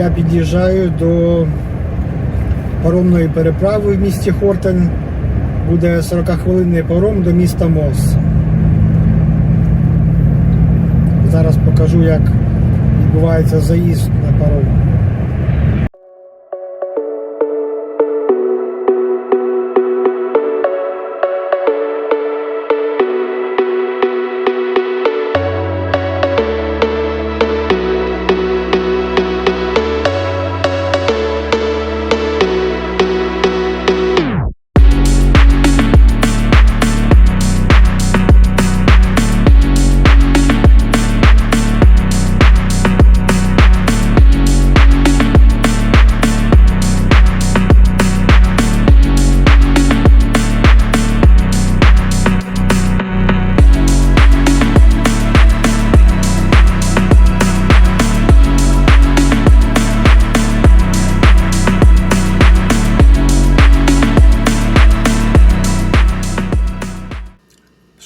Я під'їжджаю до паромної переправи в місті Хортен. Буде 40-хвилинний паром до міста Мос. Зараз покажу, як відбувається заїзд на паром.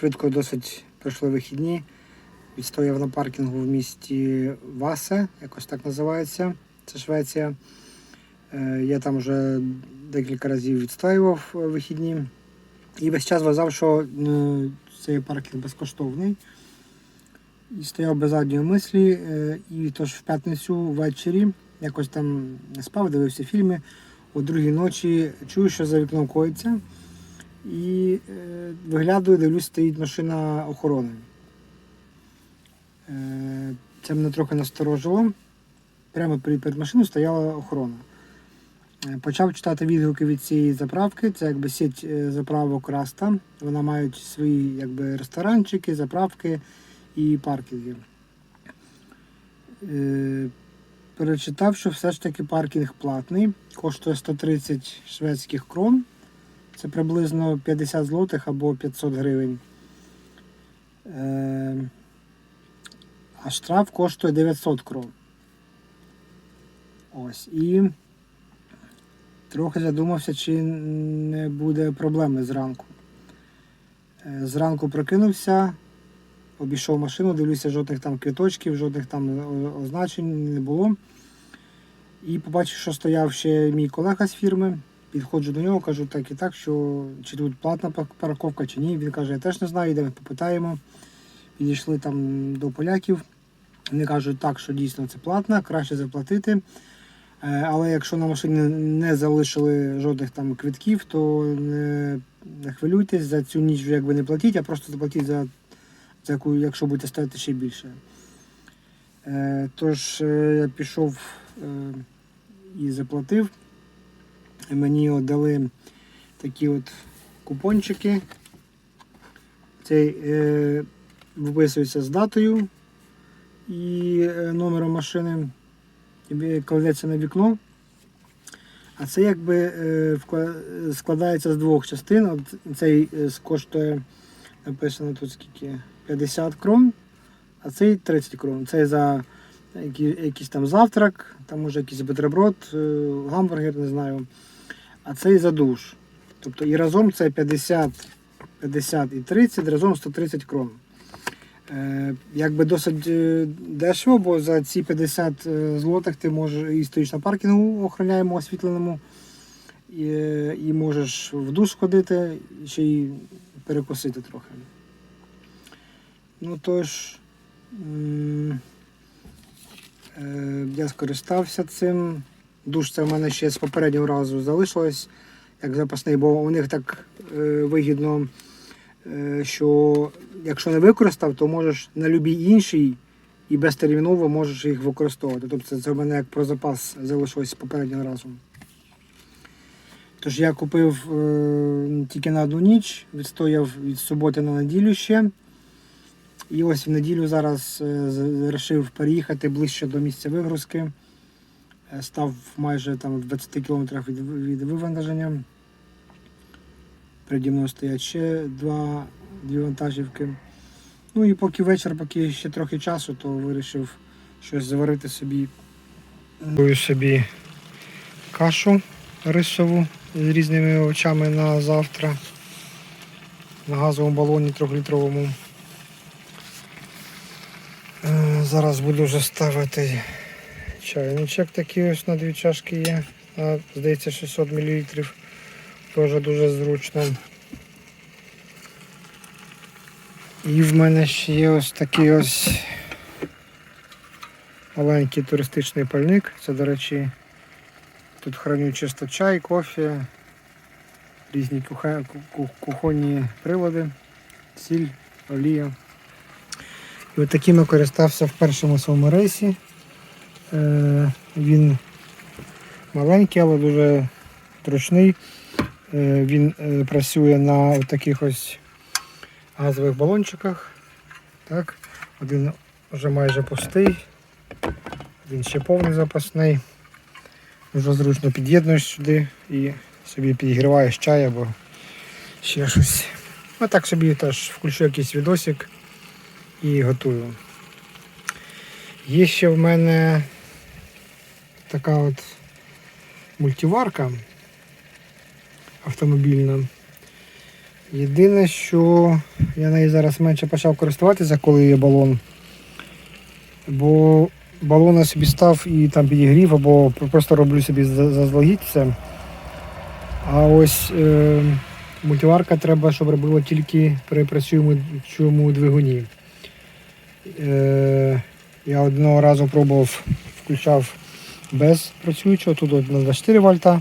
Швидко досить пройшли вихідні. Відстояв на паркінгу в місті Васе, якось так називається. Це Швеція. Е, Я там вже декілька разів відстоював е, вихідні. І весь час вважав, що е, цей паркінг безкоштовний. І стояв без задньої мислі. І тож в п'ятницю ввечері якось там не спав, дивився фільми. О другій ночі чую, що за вікном коїться. І е, виглядаю, дивлюсь, стоїть машина охорони. Е, це мене трохи насторожило. Прямо перед, машиною стояла охорона. Е, почав читати відгуки від цієї заправки. Це якби сіть е, заправок Раста. Вона мають свої якби, ресторанчики, заправки і паркінги. Е, перечитав, що все ж таки паркінг платний, коштує 130 шведських крон. Це приблизно 50 злотих або 500 гривень. Е, а штраф коштує 900 крон. Ось. І трохи задумався, чи не буде проблеми зранку. Е, зранку прокинувся, обійшов машину, дивлюся, жодних там квіточків, жодних там означень не було. І побачив, що стояв ще мій колега з фірми. Підходжу до нього, кажу так і так, що чи тут платна парковка, чи ні. Він каже, я теж не знаю, йдемо попитаємо. Підійшли там до поляків. Вони кажуть, так, що дійсно це платна, краще заплатити. Е, Але якщо на машині не залишили жодних там квитків, то не, хвилюйтесь, за цю ніч якби не платіть, а просто заплатіть за, за яку, якщо будете ставити ще більше. Е, Тож е, я пішов і заплатив. Мені дали такі от купончики. Цей е, виписується з датою і е, номером машини. Кладеться на вікно. А це якби е, складається з двох частин. От цей е, коштує, написано тут скільки 50 крон, а цей 30 крон. Це за якийсь там завтрак, там може якийсь бутерброд, е, гамбургер, не знаю. А цей за душ. Тобто і разом це 50, 50 і 30, разом 130 крон. Е, якби досить е, дешево, бо за ці 50 е, злотих ти можеш і стоїш на паркінгу охороняємо освітленому, і, е, і можеш в душ ходити, ще й перекусити трохи. Ну тож, я скористався цим. Душ це в мене ще з попереднього разу залишилось як запасний, бо у них так е, вигідно, е, що якщо не використав, то можеш на будь-який інший і безтерміново можеш їх використовувати. Тобто це, в мене як про запас залишилось з попереднього разу. Тож я купив е, тільки на одну ніч, відстояв від суботи на неділю ще. І ось в неділю зараз е, вирішив переїхати ближче до місця вигрузки. Е, Став майже там в 20 кілометрах від, від вивантаження. Переді мною стоять ще два, дві вантажівки. Ну і поки вечір, поки ще трохи часу, то вирішив щось заварити собі. Готую собі кашу рисову з різними овочами на завтра. На газовому балоні трьохлітровому. Е, Зараз буду вже ставити Чайничок такий ось на дві чашки є. Здається, 600 мл. Теж дуже зручно. І в мене ще є ось такий ось маленький туристичний пальник. Це, до речі, тут храню чисто чай, кофе, різні кухонні прилади, сіль, олія. І от таким я користався в першому своєму рейсі. Е, він маленький, але дуже зручний. Е, він е, працює на таких ось газових балончиках. Так. Один вже майже пустий, один ще повний запасний. Дуже зручно під'єднуєш сюди і собі підігріваєш чай або ще щось. А так собі теж включу якийсь відосик і готую. Є ще в мене така от мультиварка автомобільна. Єдине, що я нею зараз менше почав користуватися, коли є балон. Бо балон собі став і там підігрів, або просто роблю собі за- заздалегідь. А ось е, мультиварка треба, щоб робила тільки при працюючому двигуні. Е, я одного разу пробував, включав без працюючого, тут на 24 вольта,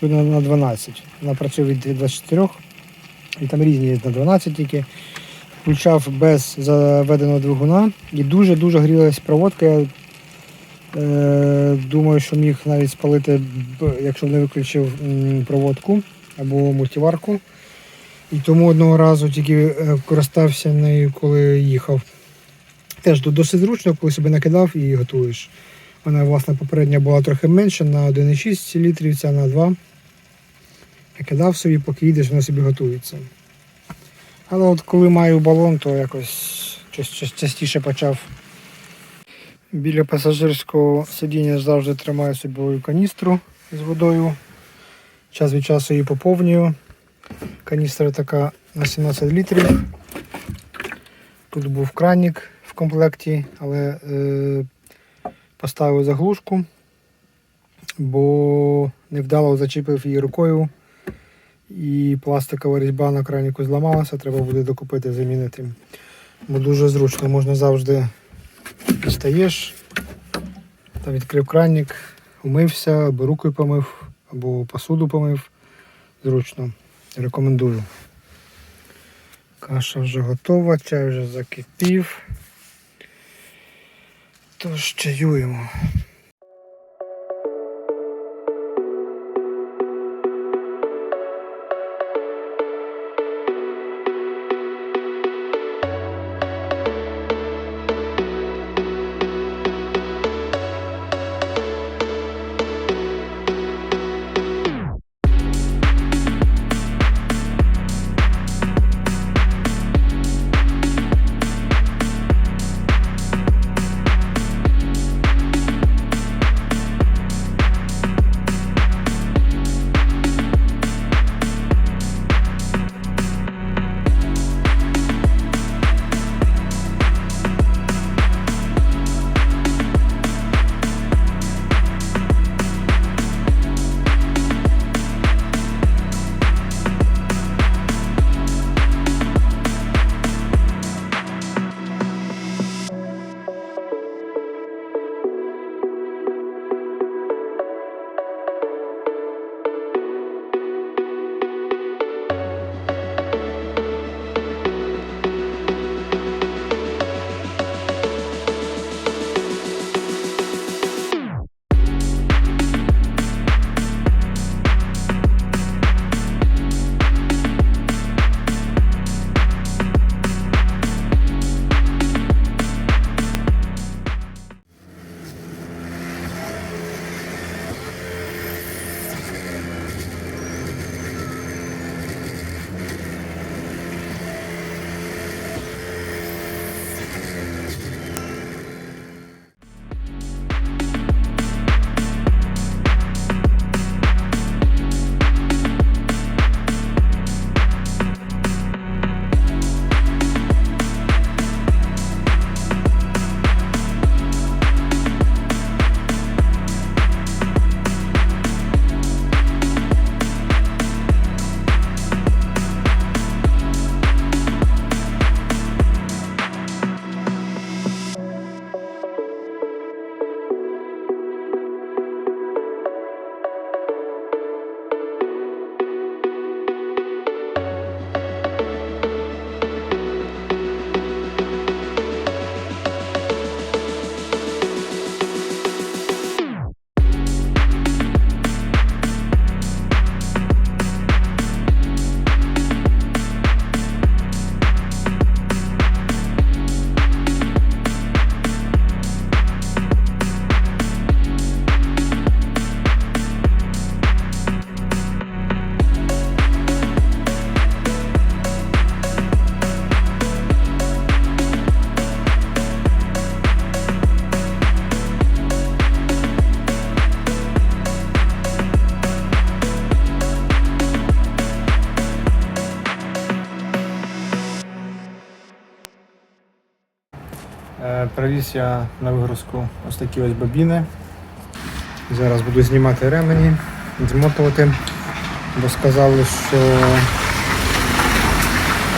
тут на на 12. Вона працює від 24 і там різні є на 12 тільки. Включав без заведеного двигуна і дуже-дуже грілась проводка. Я е, думаю, що міг навіть спалити, якщо б не виключив проводку або мультиварку. І тому одного разу тільки е, користався нею, коли їхав. Теж досить зручно, коли себе накидав і готуєш. Вона, власне, попередня була трохи менша на 1,6 літрів, ця на 2. Накидав собі, поки їдеш, вона собі готується. Але от коли маю балон, то якось ча- ча- частіше почав. Біля пасажирського сидіння завжди тримаю собою каністру з водою. Час від часу її поповнюю. Каністра така на 17 літрів. Тут був кранік в комплекті, але е, поставив заглушку, бо невдало зачепив її рукою. І пластикова різьба на краніку зламалася, треба буде докупити, замінити. Бо дуже зручно, можна завжди дістаєш, та відкрив кранік, умився, або рукою помив, або посуду помив. Зручно. Рекомендую. Каша вже готова, чай вже закипів. Тож чаюємо. Привіз я на вигрузку ось такі ось бобіни. Зараз буду знімати ремені, змотувати, бо сказали, що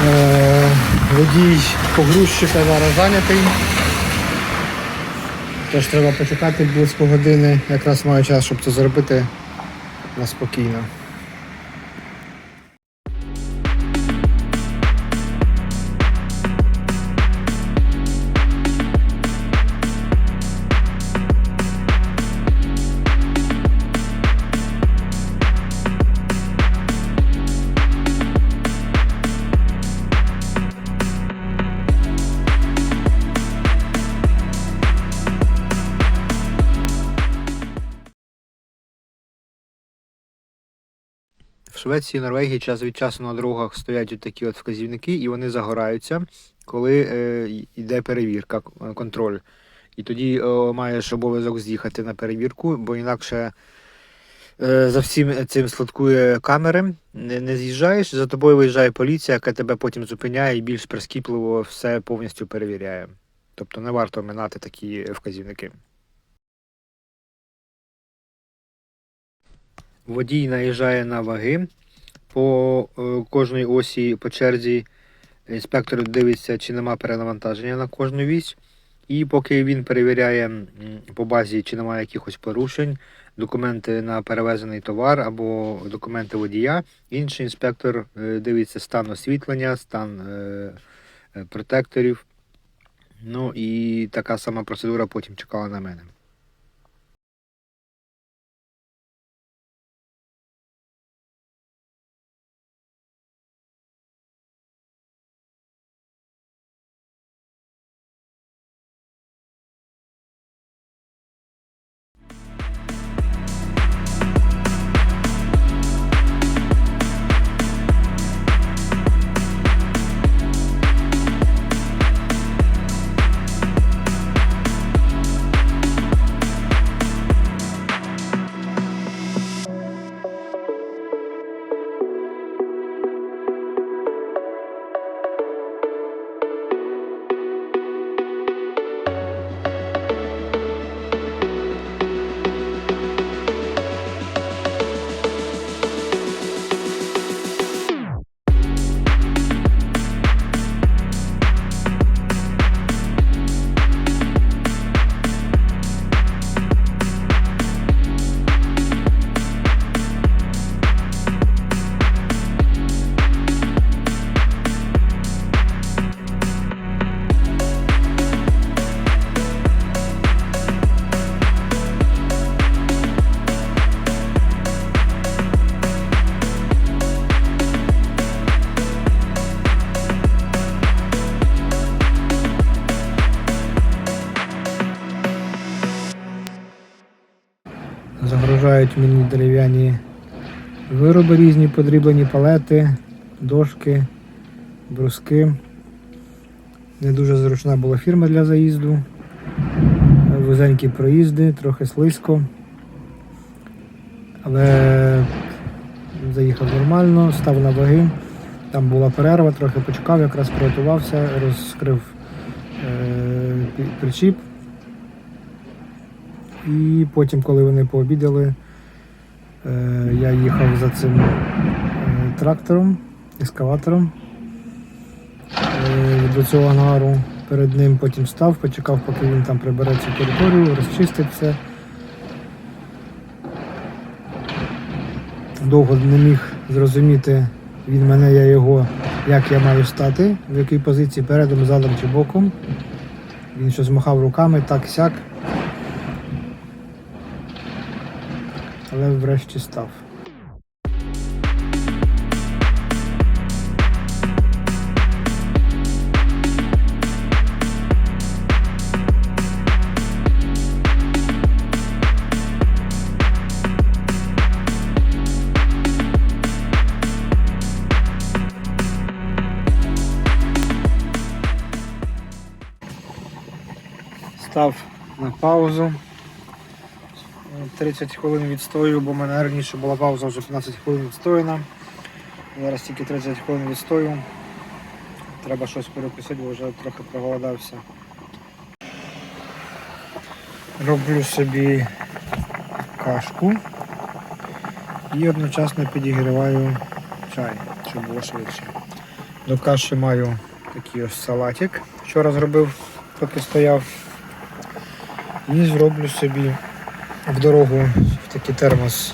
е, водій погрузчика зараз зайнятий. Тож треба почекати близько години, якраз маю час, щоб це зробити на спокійно. Швеції, Норвегії час від часу на дорогах стоять такі от вказівники, і вони загораються, коли е, йде перевірка, контроль. І тоді е, маєш обов'язок з'їхати на перевірку, бо інакше е, за всім цим слідкує камери. Не, не з'їжджаєш, за тобою виїжджає поліція, яка тебе потім зупиняє і більш прискіпливо все повністю перевіряє. Тобто не варто минати такі вказівники. Водій наїжджає на ваги по е, кожній осі по черзі. Інспектор дивиться, чи нема перенавантаження на кожну вісь. І поки він перевіряє по базі, чи немає якихось порушень, документи на перевезений товар або документи водія, інший інспектор е, дивиться стан освітлення, стан е, протекторів. Ну і така сама процедура потім чекала на мене. Мені дерев'яні вироби різні, подріблені палети, дошки, бруски. Не дуже зручна була фірма для заїзду. Вузенькі проїзди, трохи слизько. Але заїхав нормально, став на ваги. Там була перерва, трохи почекав, якраз приготувався, розкрив е, причіп. І потім, коли вони пообідали, я їхав за цим е, трактором, ескаватором е, до цього ангару. Перед ним потім став, почекав, поки він там прибере цю територію, розчистив все. Довго не міг зрозуміти він мене, я його, як я маю стати, в якій позиції передом, задом чи боком. Він щось махав руками, так сяк. Але врешті став. Став на паузу. 30 хвилин відстою, бо в мене раніше була пауза вже 15 хвилин відстояна. Зараз тільки 30 хвилин відстою. Треба щось перекусити, бо вже трохи проголодався. роблю собі кашку і одночасно підігріваю чай, щоб було швидше. До каші маю такий ось салатик, вчора зробив, поки стояв. І зроблю собі в дорогу в такий термос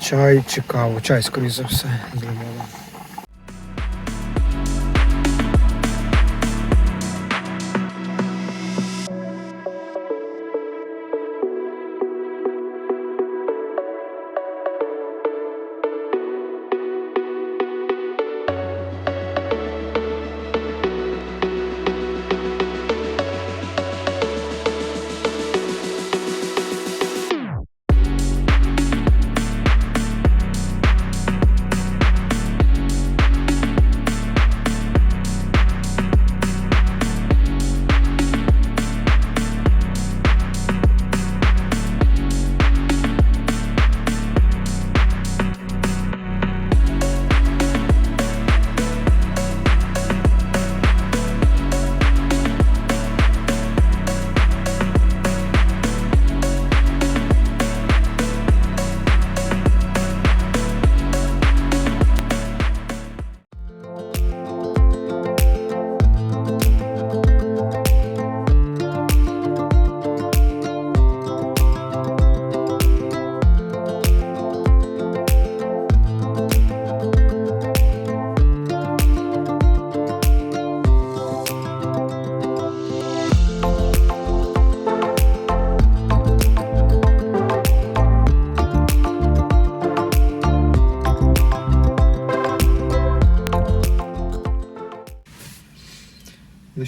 чай чи каву. Чай, скоріше за все, з лимоном.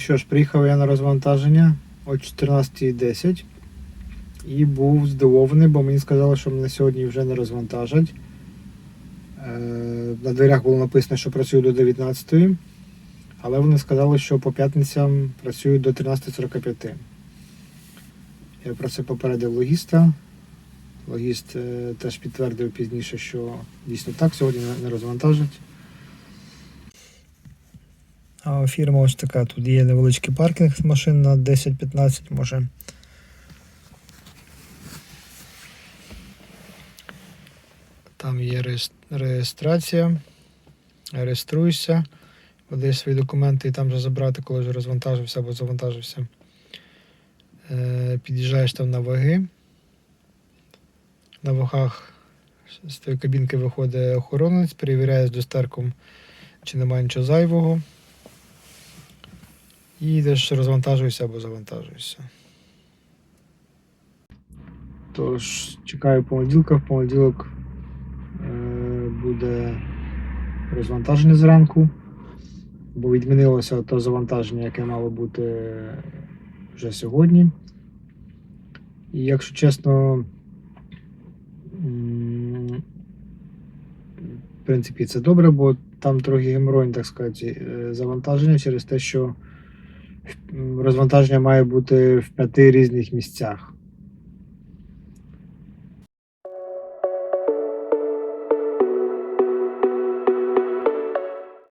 Що ж, приїхав я на розвантаження о 14.10 і був здивований, бо мені сказали, що мене сьогодні вже не розвантажать. Е, На дверях було написано, що працюю до 19.00, але вони сказали, що по п'ятницям працюють до 13.45. Я про це попередив логіста. Логіст е, теж підтвердив пізніше, що дійсно так, сьогодні не розвантажать. Фірма ось така. Тут є невеличкий паркінг з машин на 10-15 може. Там є реєстрація. Реєструйся, подаєш свої документи і там вже забрати, коли вже розвантажився або завантажився. Е, Під'їжджаєш там на ваги. На вагах з тої кабінки виходить охоронець, перевіряє з люстерком, чи немає нічого зайвого. І йдеш розвантажуєшся або завантажуєшся. Тож, чекаю понеділка. В понеділок е, буде розвантаження зранку, бо відмінилося то завантаження, яке мало бути вже сьогодні. І якщо чесно, в принципі, це добре, бо там трохи геморойне, так сказати, е, завантаження через те, що розвантаження має бути в п'яти різних місцях.